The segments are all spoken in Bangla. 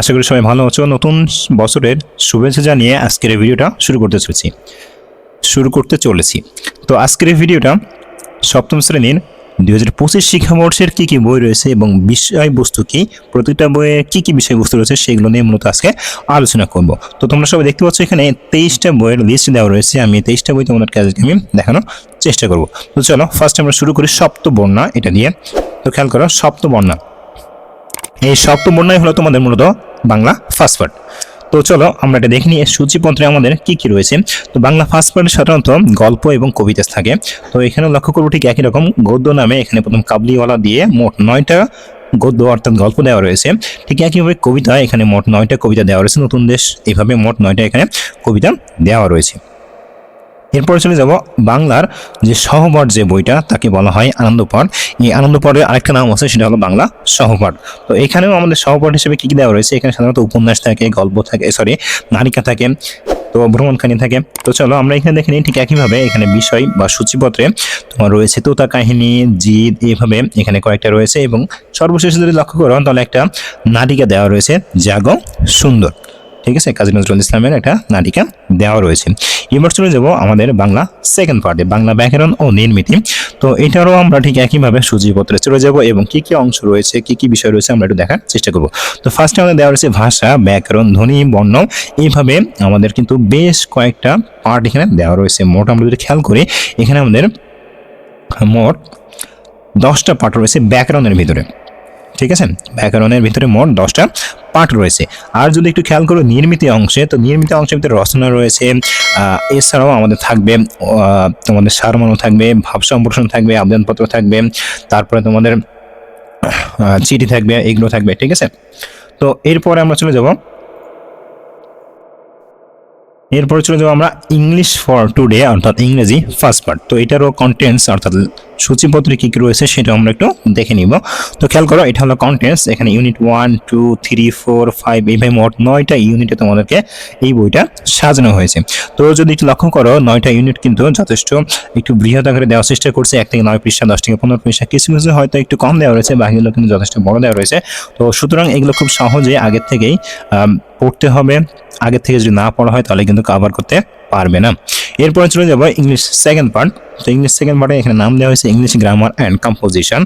আশা করি সবাই ভালো আছো। নতুন বছরের শুভেচ্ছা জানিয়ে আজকের এই ভিডিওটা শুরু করতে চলেছি। শুরু করতে চলেছি। তো আজকের এই ভিডিওটা সপ্তম শ্রেণির দুই হাজার পঁচিশ শিক্ষাবর্ষের কী কী বই রয়েছে এবং বিষয়বস্তু কী, প্রতিটা বইয়ে কী কী বিষয়বস্তু রয়েছে সেগুলো নিয়ে মূলত আজকে আলোচনা করব। তো তোমরা সবাই দেখতে পাচ্ছ এখানে তেইশটা বইয়ের লিস্ট দেওয়া রয়েছে। আমি তেইশটা বই তোমাদেরকে আজকে আমি দেখানোর চেষ্টা করব। তো চলো ফার্স্ট আমরা শুরু করি সপ্তবর্ণা, এটা দিয়ে। তো খেয়াল করো, সপ্তবর্ণা। এই সপ্তবর্ণাই হলো তোমাদের মূলত বাংলা ফার্স্ট পার্ট তো চলো, আমরা এটা দেখে এর সূচিপত্রে আমাদের কি কি রয়েছে। তো বাংলা ফার্স্ট সাধারণত গল্প এবং কবিতা থাকে। তো এখানে লক্ষ্য করব ঠিক একই রকম, গদ্য নামে এখানে প্রথম কাবলিওয়ালা দিয়ে মোট নয়টা গদ্য অর্থাৎ গল্প দেওয়া রয়েছে। ঠিক একইভাবে কবিতা এখানে মোট নয়টা কবিতা দেওয়া রয়েছে। নতুন দেশ এইভাবে মোট নয়টা এখানে কবিতা দেওয়া রয়েছে। এরপরে চলে যাব বাংলার যে সহপাঠ যে বইটা, তাকে বলা হয় আনন্দপাঠ এই আনন্দপাঠের আরেকটা নাম আছে, সেটা হলো বাংলা সহপাঠ তো এখানেও আমাদের সহপাঠ হিসেবে কী কী দেওয়া রয়েছে? এখানে সাধারণত উপন্যাস থাকে, গল্প থাকে সরি নারিকা থাকে, তো ভ্রমণখানি থাকে। তো চলো আমরা এখানে দেখে নিই ঠিক একইভাবে এখানে বিষয় বা সূচিপত্রে তোমার রয়েছে তোতা কাহিনী জিদ, এভাবে এখানে কয়েকটা রয়েছে এবং সর্বশেষ যদি লক্ষ্য করো, তাহলে একটা নাটিকা দেওয়া রয়েছে, জাগো সুন্দর। ঠিক আছে? কাজী নজরুল ইসলামের একটা নাটিকা দেওয়া রয়েছে। এবার চলে যাব আমাদের বাংলা সেকেন্ড পার্টে বাংলা ব্যাকরণ ও নির্মিতি। তো এটারও আমরা ঠিক একইভাবে সূচিপত্রে চলে যাব এবং কি কি অংশ রয়েছে, কি কি বিষয় রয়েছে আমরা একটু দেখার চেষ্টা করব। তো ফার্স্টে আমাদের দেওয়া রয়েছে ভাষা, ব্যাকরণ, ধ্বনি, বর্ণ। এইভাবে আমাদের কিন্তু বেশ কয়েকটা পার্ট এখানে দেওয়া রয়েছে। মোট আমরা যদি খেয়াল করি, এখানে আমাদের মোট দশটা পার্ট রয়েছে ব্যাকরণের ভিতরে। ঠিক আছে? ব্যাকরণের ভিতরে মোট দশটা পার্ট রয়েছে। আর যদি একটু খেয়াল করো নির্মিত অংশে, তো নির্মিত অংশের ভিতরে রচনা রয়েছে এছাড়াও আমাদের থাকবে তোমাদের সারমর্ম থাকবে, ভাব সম্প্রসারণ থাকবে, আবেদনপত্র থাকবে, তারপরে তোমাদের চিঠি থাকবে, এগুলো থাকবে, ঠিক আছে? তো এরপরে আমরা চলে যাব। এরপরে চলে যাব আমরা ইংলিশ ফর টুডে অর্থাৎ ইংরেজি ফার্স্ট পার্ট তো এটারও কন্টেন্টস অর্থাৎ সূচিপত্রে কী কী রয়েছে সেটা আমরা একটু দেখে নিব। তো খেয়াল করো, এটা হলো কন্টেন্টস এখানে unit one two three four five এইভাবে মোট নয়টা ইউনিটে তোমাদেরকে এই বইটা সাজানো হয়েছে। তো যদি একটু লক্ষ্য করো, নয়টা ইউনিট কিন্তু যথেষ্ট একটু বৃহৎ আকারে দেওয়ার চেষ্টা করছে, এক থেকে নয় পৃষ্ঠা, দশ থেকে পনেরো পৃষ্ঠা, কিছু কিছু হয়তো একটু কম দেওয়া রয়েছে বাকিগুলো কিন্তু যথেষ্ট বড় দেওয়া রয়েছে। তো সুতরাং এগুলো খুব সহজে আগের থেকেই পড়তে হবে। আগের থেকে যদি না পড়া হয় তাহলে কিন্তু কভার করতে পারবে না। এরপরে চলে যাব ইংলিশ সেকেন্ড পার্ট তো ইংলিশ সেকেন্ড পার্টে এখানে নাম দেওয়া হয়েছে ইংলিশ গ্রামার অ্যান্ড কম্পোজিশন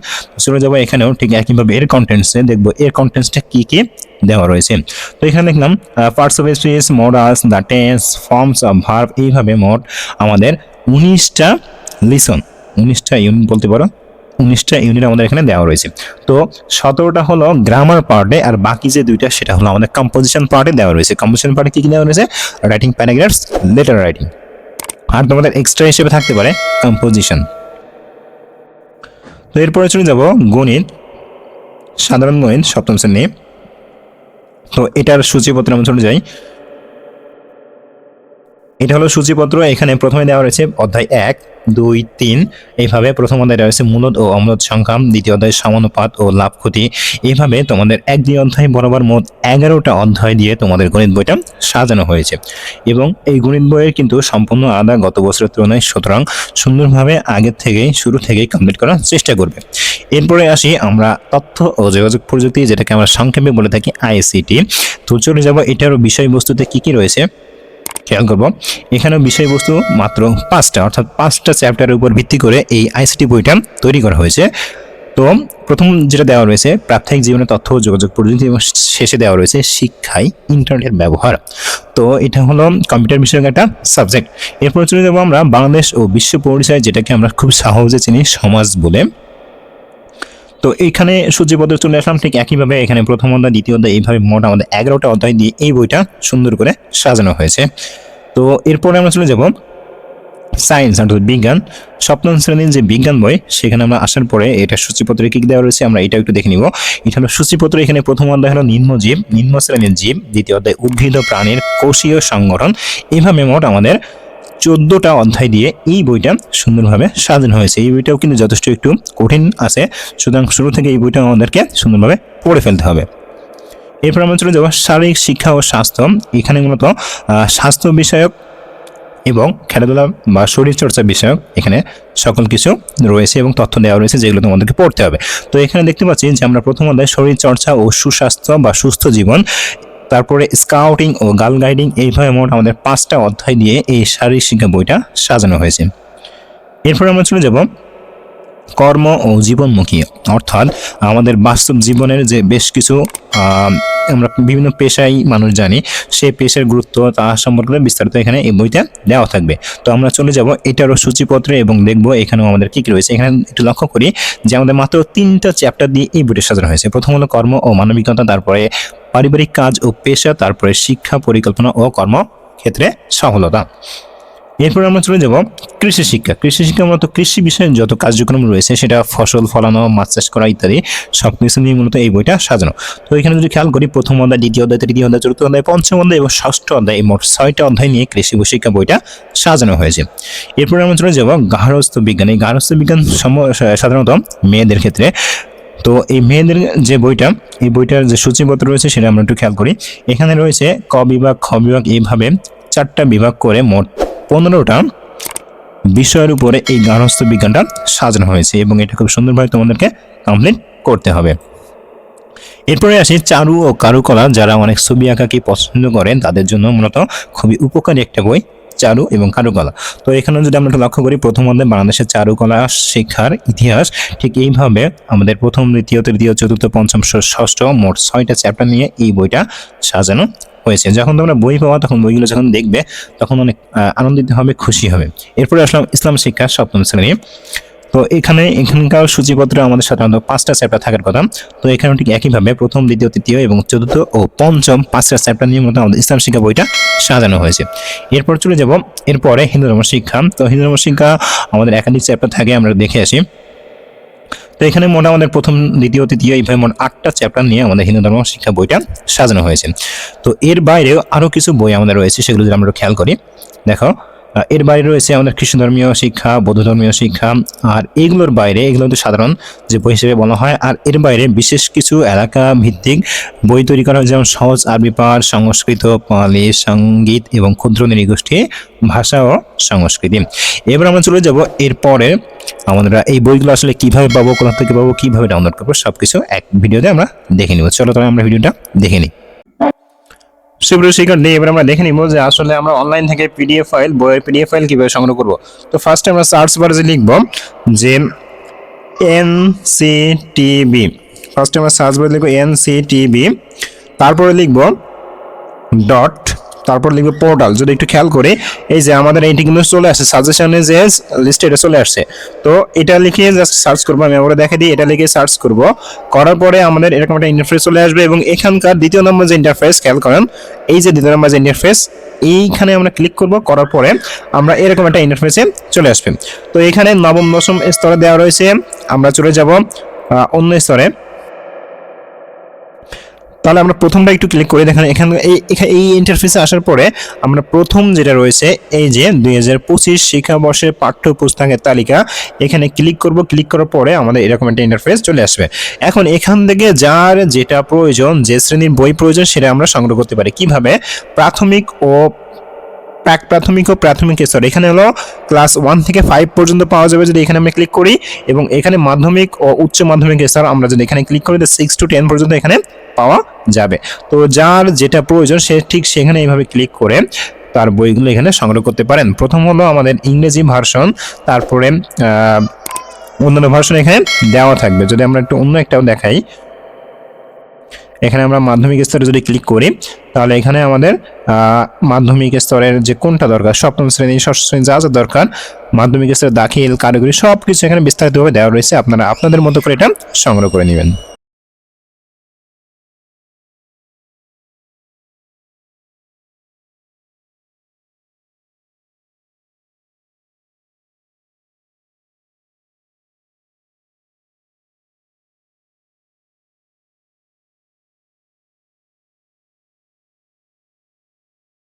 চলে যাব এখানেও ঠিক একইভাবে এর কন্টেন্টসে দেখব এর কন্টেন্টসটা কী কী দেওয়া রয়েছে। তো এখানে দেখলাম parts of speech modals the tense forms of verb এইভাবে মোট আমাদের উনিশটা লিসন উনিশটা ইউনিট বলতে পারো। উনিশটা ইউনিট আমাদের এখানে দেওয়া রয়েছে। তো সতেরোটা হলো গ্রামার পার্টে আর বাকি যে দুইটা সেটা হলো আমাদের কম্পোজিশন পার্টে দেওয়া রয়েছে। কম্পোজিশন পার্টে কি কি দেওয়া রয়েছে? রাইটিং প্যারাগ্রাফস লেটার রাইটিং আর তোমাদের এক্সট্রা হিসেবে থাকতে পারে কম্পোজিশন তো এরপরে চলে যাব গণিত, সাধারণ গণিত, সপ্তম শ্রেণি। তো এটার সূচিপত্রে আমরা চলে যাই এটা হলো সূচিপত্র, এখানে প্রথমে দেওয়া রয়েছে অধ্যায় এক। দুই, তিন। এইভাবে প্রথম অধ্যায় রয়েছে মূলত ও অমূলত সংখ্যা। দ্বিতীয় অধ্যায় সমানুপাত ও লাভ ক্ষতি। এইভাবে তোমাদের এক, দুই অধ্যায় বরাবর মোট এগারোটা অধ্যায় দিয়ে তোমাদের গণিত বইটা সাজানো হয়েছে। এবং এই গণিত বইয়ের কিন্তু সম্পূর্ণ আলাদা গত বছরের তুলনায়। সুতরাং সুন্দরভাবে আগের থেকেই, শুরু থেকেই কমপ্লিট করার চেষ্টা করবে। এরপরে আসি আমরা তথ্য ও যোগাযোগ প্রযুক্তি, যেটাকে আমরা সংক্ষেপে বলে থাকি আইসিটি। তো চলে যাব এটারও বিষয়বস্তুতে কী কী রয়েছে? খেয়াল করব। এখানেও বিষয়বস্তু মাত্র পাঁচটা, অর্থাৎ পাঁচটা চ্যাপ্টারের উপর ভিত্তি করে এই আইসিটি বইটা তৈরি করা হয়েছে। তো প্রথম যেটা দেওয়া রয়েছে, প্রাত্যহিক জীবনে তথ্য যোগাযোগ প্রযুক্তি এবং শেষে দেওয়া রয়েছে শিক্ষায় ইন্টারনেটের ব্যবহার। তো এটা হলো কম্পিউটার বিষয়ক একটা সাবজেক্ট। এরপর চলে যাব আমরা বাংলাদেশ ও বিশ্ব পরিচয়, যেটাকে আমরা খুব সহজে চিনি সমাজ বলে। তো এইখানে সূচিপত্র চলে আসলাম, ঠিক একইভাবে এখানে প্রথম অধ্যায়, দ্বিতীয় অধ্যায়, এইভাবে মোট আমাদের এগারোটা অধ্যায় দিয়ে এই বইটা সুন্দর করে সাজানো হয়েছে। তো এরপরে আমরা চলে যাব সায়েন্স অর্থাৎ বিজ্ঞান। সপ্তম শ্রেণির যে বিজ্ঞান বই, সেখানে আমরা আসার পরে এটা সূচিপত্রে কি দেওয়া রয়েছে আমরা এটা একটু দেখে নিব। এটা হলো সূচিপত্র, এখানে প্রথম অধ্যায় হলো নিম্নজীব, নিম্ন শ্রেণির জীব, দ্বিতীয় অধ্যায় উদ্ভিদ প্রাণীর কোষীয় সংগঠন। এইভাবে মোট আমাদের চোদ্দোটা অধ্যায় দিয়ে এই বইটা সুন্দরভাবে সাজানো হয়েছে। এই বইটাও কিন্তু যথেষ্ট একটু কঠিন আছে। সুতরাং শুরু থেকে এই বইটা আমাদেরকে সুন্দরভাবে পড়ে ফেলতে হবে। এরপর আমরা চলে যাব শারীরিক শিক্ষা ও স্বাস্থ্য। এখানে মূলত স্বাস্থ্য বিষয়ক এবং খেলাধুলা বা শরীরচর্চা বিষয়ক এখানে সকল কিছু রয়েছে এবং তথ্য দেওয়া রয়েছে যেগুলো তোমাদেরকে পড়তে হবে। তো এখানে দেখতে পাচ্ছি যে আমরা প্রথম অধ্যায় শরীরচর্চা ও সুস্বাস্থ্য বা সুস্থ জীবন তারপরে স্কাউটিং ও গার্ল গাইডিং এইভাবে মোট আমাদের পাঁচটা অধ্যায় দিয়ে এই শারীরিক শিক্ষা বইটা সাজানো হয়েছে। এরপর আমরা চলে যাব কর্ম ও জীবনমুখী। অর্থাৎ আমাদের বাস্তব জীবনের যে বেশ কিছু আমরা বিভিন্ন পেশায় মানুষ জানি, সেই পেশার গুরুত্ব তা সম্পর্কে বিস্তারিত এখানে এই বইতে দেওয়া থাকবে। তো আমরা চলে যাব এটারও সূচিপত্রে এবং দেখব এখানেও আমাদের কি কি রয়েছে। এখানে একটু লক্ষ্য করি যে আমাদের মাত্র তিনটা চ্যাপ্টার দিয়ে এই বইটা সাজানো হয়েছে। প্রথম হলো কর্ম ও মানবিকতা, তারপরে পারিবারিক কাজ ও পেশা, তারপরে শিক্ষা, পরিকল্পনা ও কর্মক্ষেত্রে সফলতা। এরপর আমরা চলে যাব কৃষি শিক্ষা। কৃষি শিক্ষা মূলত কৃষি বিষয়ে যত কার্যক্রম রয়েছে, সেটা ফসল ফলানো, মাছ চাষ করা ইত্যাদি, সব কিছু নিয়ে মূলত এই বইটা সাজানো। তো এখানে যদি খেয়াল করি, প্রথম অধ্যায়, দ্বিতীয় অধ্যায়, তৃতীয় অধ্যায়, চতুর্থ অধ্যায়, পঞ্চম অধ্যায় এবং ষষ্ঠ অধ্যায়, এই মোট ছয়টা অধ্যায় নিয়ে কৃষি শিক্ষা বইটা সাজানো হয়েছে। এরপর আমরা চলে যাব গার্হস্থ্য বিজ্ঞান। এই গার্হস্থ্য বিজ্ঞান সাধারণত মেয়েদের ক্ষেত্রে। তো এই মেয়েদের যে বইটা, এই বইটার যে সূচিপত্র রয়েছে, সেটা আমরা একটু খেয়াল করি। এখানে রয়েছে ক বিভাগ, খ বিভাগ, এইভাবে চারটা বিভাগ করে মোট পনেরোটা বিষয়ের উপরে এই গার্হস্থ্য বিজ্ঞানটা সাজানো হয়েছে এবং এটা খুব সুন্দরভাবে তোমাদেরকে কমপ্লিট করতে হবে। এরপরে আসি চারু ও কারুকলা, যারা অনেক ছবি আঁকাকে পছন্দ করেন, তাদের জন্য মূলত খুবই উপকারী একটা বই। চারু এবং কারুকলা। তো এখানে যদি আমরা লক্ষ্য করি, প্রথম অধ্যায় বাংলাদেশের চারুকলা শিক্ষার ইতিহাস। ঠিক এইভাবে আমাদের প্রথম, দ্বিতীয়, তৃতীয়, চতুর্থ, পঞ্চম, ষষ্ঠ মোট ছয়টা চ্যাপ্টার নিয়ে এই বইটা সাজানো হয়েছে। যখন তোমরা বই পাওয়া তখন বইগুলো যখন দেখবে, তখন অনেক আনন্দিত হবে, খুশি হবে। এরপরে আসলাম ইসলাম শিক্ষা সপ্তম শ্রেণি। তো এখানে এখানকার সূচিপত্র আমাদের সাধারণত পাঁচটা চ্যাপ্টার থাকার কথা। তো এখানে ঠিক একইভাবে প্রথম, দ্বিতীয়, তৃতীয় এবং চতুর্থ ও পঞ্চম পাঁচটা চ্যাপ্টার নিয়ে মতো আমাদের ইসলাম শিক্ষা বইটা সাজানো হয়েছে। এরপর চলে যাব, এরপরে হিন্দু ধর্ম শিক্ষা। তো হিন্দু ধর্ম শিক্ষা আমাদের একাধিক চ্যাপ্টার থাকে, আমরা দেখে আসি। তো এখানে মোট আমাদের প্রথম, দ্বিতীয়, তৃতীয় এইভাবে মোট আটটা চ্যাপ্টার নিয়ে আমাদের হিন্দু ধর্ম শিক্ষা বইটা সাজানো হয়েছে। তো এর বাইরেও আরও কিছু বই আমাদের রয়েছে, সেগুলো যদি আমরা খেয়াল করি। দেখো এর বাইরে রয়েছে আমাদের খ্রিস্ট ধর্মীয় শিক্ষা বৌদ্ধ ধর্মীয় শিক্ষা, আর এগুলোর বাইরে, এগুলো তো সাধারণ যে বই হিসেবে বলা হয়, আর এর বাইরে বিশেষ কিছু এলাকা ভিত্তিক বই তৈরি করা যেমন সহজ আরবি পাঠ সংস্কৃত, পালি, সংগীত এবং ক্ষুদ্র নৃগোষ্ঠী, ভাষা ও সংস্কৃতি। এবার আমরা চলে যাব এরপরে আমরা এই বইগুলো আসলে কীভাবে পাবো, কোথা থেকে পাবো, কীভাবে ডাউনলোড করব, সবকিছু এক ভিডিওতে আমরা দেখে নিব। চলো তাহলে আমরা ভিডিওটা দেখে নিই। সুপ্রিয় শিক্ষার্থী এবার আমরা দেখে নিব যে আসলে আমরা অনলাইন থেকে পিডিএফ ফাইল বইয়ের পিডিএফ ফাইল কীভাবে সংগ্রহ করব। তো ফার্স্ট আমরা সার্চ বারে যে লিখব যে এন সি টিবি ফার্স্টে আমরা সার্চ বারে লিখব এন সি টিবি তারপরে লিখব ডট তারপর লিখবে পোর্টাল যদি একটু খেয়াল করে, এই যে আমাদের এইটি কিন্তু চলে আসছে সাজেশনে যে লিস্টে এটা চলে আসছে। তো এটা লিখে জাস্ট সার্চ করব, আমি আবার দেখে দিই, এটা লিখে সার্চ করব। করার পরে আমাদের এরকম একটা ইন্টারফেস চলে আসবে এবং এখানকার দ্বিতীয় নম্বর যে ইন্টারফেস খেয়াল করেন, এই যে দ্বিতীয় নম্বর যে ইন্টারফেস এইখানে আমরা ক্লিক করব, করার পরে আমরা এরকম একটা ইন্টারফেসে চলে আসবে। তো এখানে নবম, দশম স্তরে দেওয়া রয়েছে, আমরা চলে যাব অন্য স্তরে। তাহলে আমরা প্রথমটা একটু ক্লিক করে দেখেন। এখানে এই ইন্টারফেসে আসার পরে আমরা প্রথম যেটা রয়েছে, এই যে দুই হাজার পঁচিশ শিক্ষাবর্ষের পাঠ্যপুস্তকের তালিকা, এখানে ক্লিক করব। ক্লিক করার পরে আমাদের এরকম একটা ইন্টারফেস চলে আসবে। এখন এখান থেকে যার যেটা প্রয়োজন, যে শ্রেণির বই প্রয়োজন, সেটা আমরা সংগ্রহ করতে পারি। কীভাবে? প্রাথমিক ও প্রাক প্রাথমিক ও প্রাথমিক স্তর এখানে হলো ক্লাস ওয়ান থেকে ফাইভ পর্যন্ত পাওয়া যাবে যদি এখানে আমরা ক্লিক করি এবং এখানে মাধ্যমিক ও উচ্চ মাধ্যমিক স্তর আমরা যদি এখানে ক্লিক করি তো সিক্স টু টেন পর্যন্ত এখানে পাওয়া যাবে। তো যার যেটা প্রয়োজন, সে ঠিক সেখানে এইভাবে ক্লিক করে তার বইগুলো এখানে সংগ্রহ করতে পারেন। প্রথম হলো আমাদের ইংরেজি ভার্সন, তারপরে অন্যান্য ভার্সন এখানে দেওয়া থাকবে। যদি আমরা একটু অন্য একটাও দেখাই এখানে আমরা মাধ্যমিক স্তরে যদি ক্লিক করি, তাহলে এখানে আমাদের মাধ্যমিক স্তরের যে কোনটা দরকার, সপ্তম শ্রেণি, ষষ্ঠ শ্রেণি যা যা দরকার, মাধ্যমিক স্তরে দাখিল, কারিগরি সব কিছু এখানে বিস্তারিতভাবে দেওয়া রয়েছে। আপনারা আপনাদের মতো করে এটা সংগ্রহ করে নেবেন।